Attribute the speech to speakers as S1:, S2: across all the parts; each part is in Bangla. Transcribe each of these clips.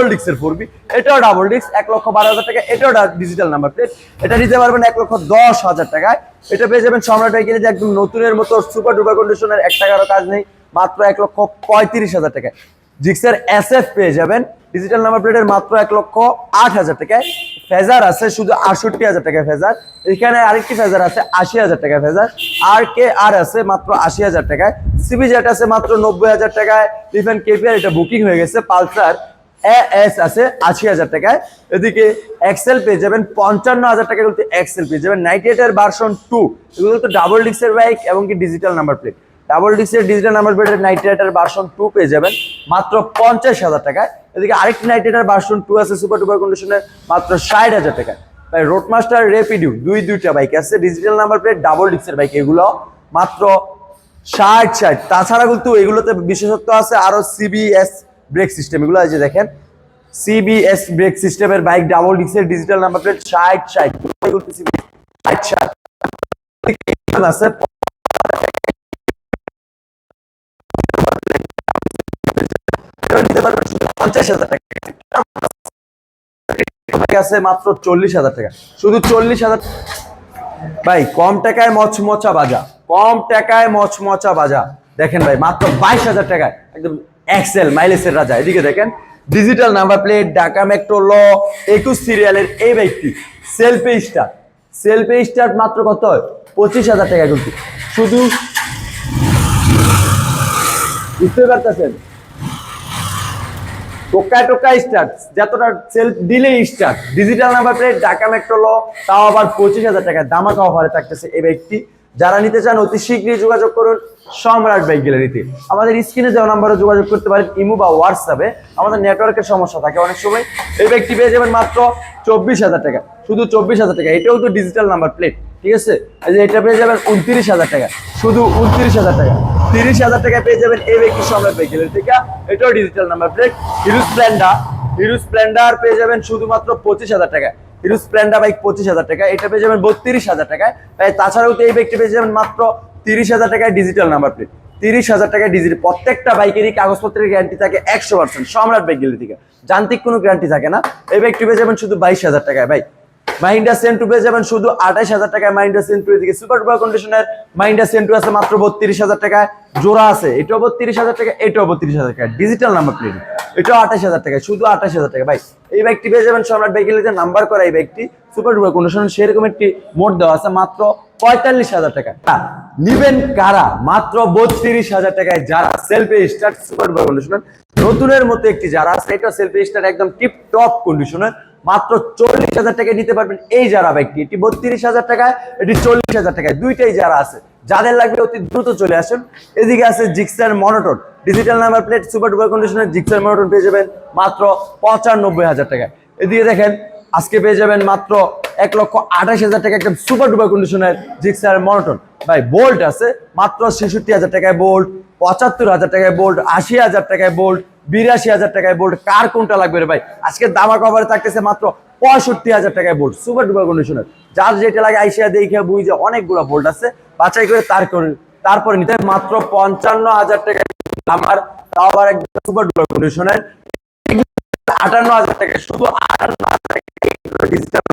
S1: ডাবল ডিক্সের ফোর বি এটাও ডাবল ডিক্স এক লক্ষ বারো হাজার টাকা। এটাও ডিজিটাল নাম্বার প্লেট এটা নিতে পারবেন এক লক্ষ দশ হাজার টাকায়। এটা পেয়ে যাবেন সম্রাট বাইকের যে একদম নতুনের মতো সুপার ডুপার কন্ডিশনের এক টাকারও কাজ নেই, মাত্র এক লক্ষ পঁয়ত্রিশ হাজার টাকায়। জিক্সের এস এফ পেয়ে যাবেন। ডিজিটাল নাম্বার প্লেটের মাত্র এক লক্ষ আট হাজার টাকায়। ফেজার আছে, শুধু আটষট্টি হাজার টাকায় ফেজার এখানে আরেকটি ফেজার আছে, আশি হাজার টাকায় ফেজার আর কে আর আছে, মাত্র আশি হাজার টাকায়। সিবি জেট আছে, মাত্র নব্বই হাজার টাকায়। লিফেন কেপিআর এটা বুকিং হয়ে গেছে, পালসার। এস আছে আশি হাজার টাকায়। এদিকে এক্সেল পেয়ে যাবেন পঞ্চান্ন হাজার টাকা বলতে এক্সেল পেয়ে যাবেন। নাইনটি এইটের ভার্সন টু এগুলো তো ডাবল ডিক্সের বাইক এবং কি ডিজিটাল নাম্বার প্লেট ডাবল ডিক্সের ডিজিটাল নাম্বার প্লেটের নাইনটি এইটের ভার্সন টু পেয়ে যাবেন মাত্র পঞ্চাশ হাজার টাকায়। এদিকে আরেকটি নাইনটি এইটের ভার্সন টু আছে সুপার টুপার কন্ডিশনের মাত্র ষাট হাজার টাকায়। ভাই রোডমাস্টার রেপিডিউ দুই, দুইটা বাইক আছে ডিজিটাল নাম্বার প্লেট ডাবল ডিক্সের বাইক এগুলো, মাত্র ষাট ষাট। তাছাড়া কিন্তু এগুলোতে বিশেষত্ব আছে, আরও সিবিএস ব্রেক সিস্টেম এগুলো যে দেখেন সিবিএস ব্রেক সিস্টেমের বাইক ডাবল ডিক্সের ডিজিটাল নাম্বার প্লেট ষাট ষাট আছে আছে মাত্র চল্লিশ হাজার টাকা। শুধু চল্লিশ হাজার ভাই, কম টাকায় মচমচা বাজা। কম টাকায় মচমচা বাজা। দেখেন ভাই, মাত্র বাইশ হাজার টাকায়। একদম এক্সেল মাইলেসের রাজা। এদিকে দেখেন digital number plate Dhaka metro ল একুশ সিরিয়ালের এই বাইকটি সেলফি স্টার সেলফি স্টার মাত্র কত হয়? পঁচিশ হাজার টাকা কিন্তু। শুধু বুঝতে পারতেছেন? টোকায় টোকায় স্টার্ট যতটা সেলফ দিলে start digital number plate Dhaka metro ল তাও আবার পঁচিশ হাজার টাকা দামাকা অফারে থাকতেছে এই ব্যক্তি। যারা নিতে চান, অতি শীঘ্রই যোগাযোগ করুন সম্রাট বাইক গ্যালারিতে আমাদের স্ক্রিনে দেওয়া নাম্বারে যোগাযোগ করতে পারেন ইমো বা হোয়াটসঅ্যাপে। আমাদের নেটওয়ার্কের সমস্যা থাকে অনেক সময়। এই ব্যক্তি পেয়ে যাবেন মাত্র চব্বিশ হাজার টাকা। শুধু চব্বিশ হাজার টাকা। এটাও তো ডিজিটাল নাম্বার প্লেট ঠিক আছে? এই যে এটা পেয়ে যাবেন উনত্রিশ হাজার টাকা। শুধু উনত্রিশ হাজার টাকা। তিরিশ হাজার টাকা পেয়ে যাবেন এই ব্যক্তি সম্রাট বাইক গ্যালারি থেকে এটাও digital number plate Hero Splendor Hero Splendor পেয়ে যাবেন শুধুমাত্র পঁচিশ হাজার টাকা হিরো স্প্লেন্ডার বাইক পঁচিশ হাজার টাকা, এটা পেয়ে যাবেন বত্রিশ হাজার টাকায়। তাছাড়াও তো এই ব্যক্তি পেয়ে যাবেন মাত্র তিরিশ হাজার টাকায় ডিজিটাল নাম্বার প্লেট তিরিশ হাজার টাকায় ডিজিটাল প্রত্যেকটা বাইকেরই কাগজপত্রের গ্যারান্টি থাকে একশো পার্সেন্ট সম্রাট বাইক গেলে থেকে। যান্ত্রিক কোনো গ্যারান্টি থাকে না। এই ব্যক্তি পেয়ে যাবেন শুধু বাইশ হাজার টাকায়, ভাই। মাইন্ডা সেন্টু পেয়ে যাবেন শুধু আঠাশ হাজার টাকায় মাইন্ডা সেন্টু এদিকে। সুপার ডুপার কন্ডিশনের মাইন্ডা সেন্টু আছে মাত্র বত্রিশ হাজার টাকায়। জোড়া আছে, এটাও বত্রিশ হাজার টাকা এটাও বত্রিশ হাজার টাকা ডিজিটাল নাম্বার প্লেট এটাও আঠাশ হাজার টাকা শুধু আঠাশ হাজার টাকা ভাই, এই বাইকটি পেয়ে যাবেন সম্রাট বাইকের যে নাম্বার করা এই বাইকটি সুপার ডুপার কন্ডিশন সেরকম একটি মোট দেওয়া আছে মাত্র পঁয়তাল্লিশ হাজার টাকা নিবেন কারা? মাত্র বত্রিশ হাজার টাকায় যারা সেলফি স্টার্ট সুপার ডুপার কন্ডিশনার নতুনের মতো একটি যারা আছে এটা সেলফি স্টার একদম টিপ টপ কন্ডিশনার মাত্র চল্লিশ হাজার টাকায় নিতে পারবেন এই যারা বাইকটি এটি বত্রিশ হাজার টাকায়, এটি চল্লিশ হাজার টাকায়। দুইটাই যারা আছে, যাদের লাগবে অতি দ্রুত চলে আসুন। এদিকে আছে Gixxer monotone digital number plate super duper কন্ডিশনের জিক্সার মনোটন পেয়ে যাবেন মাত্র পঁচানব্বই হাজার টাকায়। এদিকে দেখেন, আজকে পেয়ে যাবেন মাত্র এক লক্ষ আঠাশ হাজার টাকা একদম সুপার ডুপার কন্ডিশনের জিক্সার মনোটন ভাই বোল্ট আছে, মাত্র ছেষট্টি হাজার টাকায় বোল্ট পঁচাত্তর হাজার টাকায় বোল্ট আশি হাজার টাকায় বোল্ট বিরাশি হাজার টাকায় বোল্ট কার কোনটা লাগবে রে ভাই? আজকে দামা কভারে থাকতেছে মাত্র পঁয়ষট্টি হাজার টাকায় বোল্ট সুপার ডুপার কন্ডিশনের যার যেটা লাগে আইসিয়া দেখে বুঝে অনেকগুলো বোল্ট আছে, বাছাই করে তার করে তারপরে নিতে মাত্র পঞ্চান্ন হাজার টাকা আমার আবার সুপার ডুপার কন্ডিশনের আটান্ন হাজার টাকা শুধু আটান্ন হাজার টাকা ডিজিটাল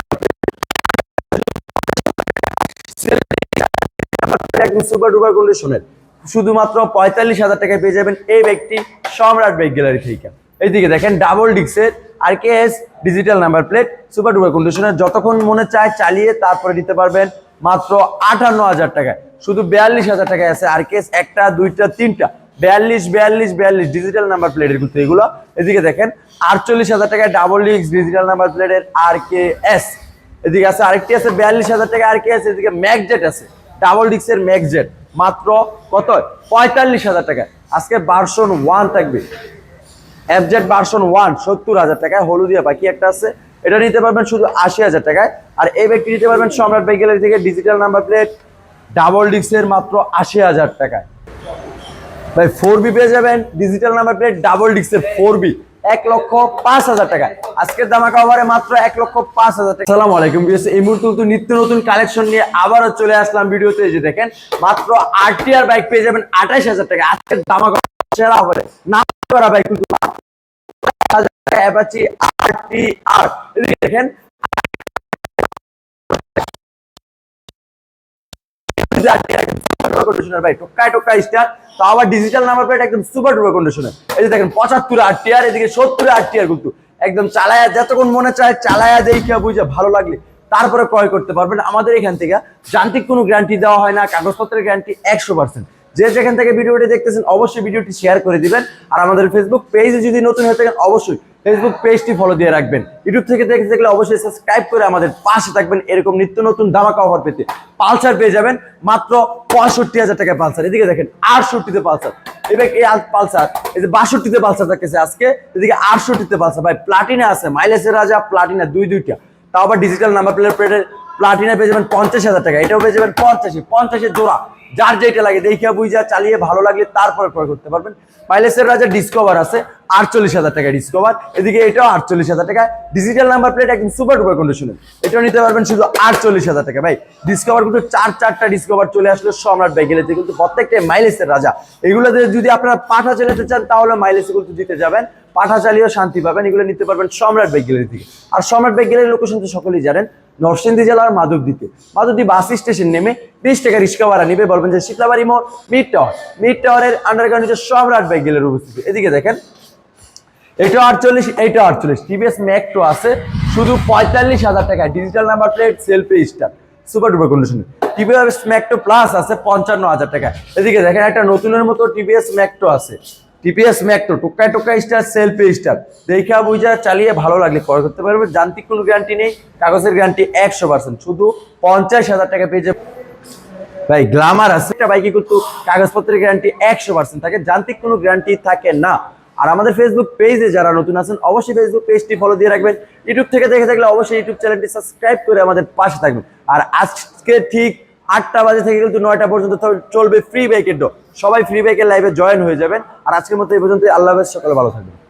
S1: শুধুমাত্র পঁয়তাল্লিশ হাজার টাকায় পেয়ে যাবেন এই ব্যক্তি সম্রাট বাইক গ্যালারি থেকে। এইদিকে দেখেন ডাবল ডিক্সের আর K S digital number plate super duper কন্ডিশনের যতক্ষণ মনে চায় চালিয়ে তারপরে নিতে পারবেন মাত্র আটান্ন হাজার টাকায়। শুধু বিয়াল্লিশ হাজার টাকায় আছে আর কেস একটা, দুইটা, তিনটা। বিয়াল্লিশ বিয়াল্লিশ বিয়াল্লিশ ডিজিটাল নাম্বার প্লেটের কিন্তু এগুলো। এদিকে দেখেন, আটচল্লিশ হাজার টাকায় ডাবল ডিক্স ডিজিটাল নাম্বার প্লেটের আর কে এস এদিকে আছে আরেকটি আছে, বিয়াল্লিশ হাজার টাকা আর কে আছে এদিকে ম্যাকজেট আছে। ডাবল ডিক্সের ম্যাকজেট মাত্র কত? পঁয়তাল্লিশ হাজার টাকা। আজকে বার্সন ওয়ান থাকবে। এফজেড বার্সন ওয়ান সত্তর হাজার টাকায় হলুদিয়া বাকি একটা আছে। এটা নিতে পারবেন শুধু আশি হাজার টাকায়। আর এই ব্যক্তি নিতে পারবেন সম্রাট বাইক গ্যালারি থেকে ডিজিটাল নাম্বার প্লেট ডাবল ডিক্সের মাত্র আশি হাজার টাকায়। ভাই ফোর বি পেয়ে যাবেন। ডিজিটাল নাম্বার প্লেট ডাবল ডিক্সের ফোর বি এক লক্ষ পাঁচ হাজার টাকা। আজকের দামাকা ওভারে মাত্র এক লক্ষ পাঁচ হাজার টাকা। সালাম আলাইকুম এই মুহূর্তে কিন্তু নিত্য নতুন কালেকশন নিয়ে আবারও চলে আসলাম ভিডিওতে। এই যে দেখেন, মাত্র আরটিআর বাইক পেয়ে যাবেন আঠাশ হাজার টাকা। আজকের দামাকা সেরা ওভারে না করা বাইক কিন্তু আর আর দেখেন আবার ডিজিটাল নাম্বার একদম সুপার ডুপার এই যে দেখেন, পঁচাত্তর এদিকে সত্তর কিন্তু। একদম যতক্ষণ মনে চায় বুঝে, ভালো লাগলে তারপরে ক্রয় করতে পারবেন। আমাদের এখান থেকে যান্ত্রিক কোনো গ্যারান্টি দেওয়া হয় না, কাগজপত্রের গ্যারান্টি একশো পার্সেন্ট যে যেখান থেকে ভিডিওটি দেখতেছেন, অবশ্যই ভিডিওটি শেয়ার করে দিবেন। আর আমাদের ফেসবুক পেজে যদি নতুন হয়ে থাকেন, অবশ্যই ফেসবুক পেজটি ফলো দিয়ে রাখবেন। ইউটিউব থেকে দেখে দেখলে অবশ্যই সাবস্ক্রাইব করে আমাদের পাশে থাকবেন এরকম নিত্য নতুন ধামাকা অফার পেতে। পালসার পেয়ে যাবেন মাত্র পঁয়ষট্টি হাজার টাকায় পালসার এদিকে দেখেন, আটষট্টিতে পালসার এবার এই পালসার এই যে বাষট্টিতে পালসার থাকতেছে আজকে, এদিকে আটষট্টিতে পালসার ভাই প্লাটিনা আছে মাইলেজের রাজা প্লাটিনা দুই দুইটা। তাও আবার ডিজিটাল নাম্বার প্লেট প্লেটের প্লাটিনা পেয়ে যাবেন পঞ্চাশ হাজার টাকা। এটাও পেয়ে যাবেন পঞ্চাশে পঞ্চাশের জোড়া। যার যেটা লাগে, দেখিয়া বুঝা চালিয়ে ভালো লাগলে তারপরে ক্রয় করতে পারবেন। মাইলেজের রাজা ডিসকভার আছে, আটচল্লিশ হাজার টাকা ডিসকভার এদিকে এটাও আটচল্লিশ হাজার টাকা ডিজিটাল নাম্বার প্লেট একদম সুপার ডুপার কন্ডিশনে এটাও নিতে পারবেন শুধু আটচল্লিশ হাজার টাকা। ভাই ডিসকভার কিন্তু চার চারটা ডিসকভার চলে আসলো সম্রাট ভাই কিন্তু প্রত্যেকটা মাইলেজের রাজা। এগুলোতে যদি আপনারা পাঠা চালাতে চান, তাহলে মাইলেজ কিন্তু দিতে যাবেন। পাঠা চালিয়েও শান্তি পাবেন। এগুলো নিতে পারবেন সম্রাট বাইক গ্যালারি থেকে আর সম্রাট বাইক গ্যালারির লোকেশন তো সকলেই জানেন। নরসিংদী জেলার মাধবদীতে। মাধবদী বাস স্টেশন নেমে বিশ টাকা রিক্সা ভাড়া নিবে বলবেন যে শীতলাবাড়ি মোড়, মিড টাওয়ার। মিড টাওয়ারের আন্ডারগ্রাউন্ড হচ্ছে সম্রাট বাইক গেলের উপস্থিত। এদিকে দেখেন এটা আটচল্লিশ, এইটা আটচল্লিশ। টিভিএস ম্যাকটো আছে, শুধু পঁয়তাল্লিশ হাজার টাকা। Digital number plate self start super duper condition TVS ম্যাকটো plus আছে, পঞ্চান্ন হাজার টাকা। এদিকে দেখেন, একটা নতুনের মতো টিভিএস ম্যাকটো আছে। টিপিএস ম্যাকটো টোকায় টোকায় স্টার সেলফি স্টার দেখা বুঝা চালিয়ে ভালো লাগলে ক্রয় করতে পারবে। যান্ত্রিক কোনো গ্যারান্টি নেই, কাগজের গ্যারান্টি একশো পার্সেন্ট শুধু পঞ্চাশ হাজার টাকা পেয়ে যাবে। ভাই গ্লামার আছে। একটা বাইকে কিন্তু কাগজপত্রের গ্যারান্টি একশো পার্সেন্ট থাকে। যান্ত্রিক কোনো গ্যারান্টি থাকে না। আর আমাদের ফেসবুক পেজে যারা নতুন আছেন, অবশ্যই ফেসবুক পেজটি ফলো দিয়ে রাখবেন। ইউটিউব থেকে দেখে থাকলে অবশ্যই ইউটিউব চ্যানেলটি সাবস্ক্রাইব করে আমাদের পাশে থাকবেন। আর আজকে ঠিক আটটা বাজে থেকে কিন্তু নয়টা পর্যন্ত চলবে ফ্রি বাইকের ডো সবাই ফ্রি বাইকের লাইভে জয়েন হয়ে যাবেন। আর আজকের মতো এই পর্যন্ত আল্লাহ সকালে ভালো থাকবেন।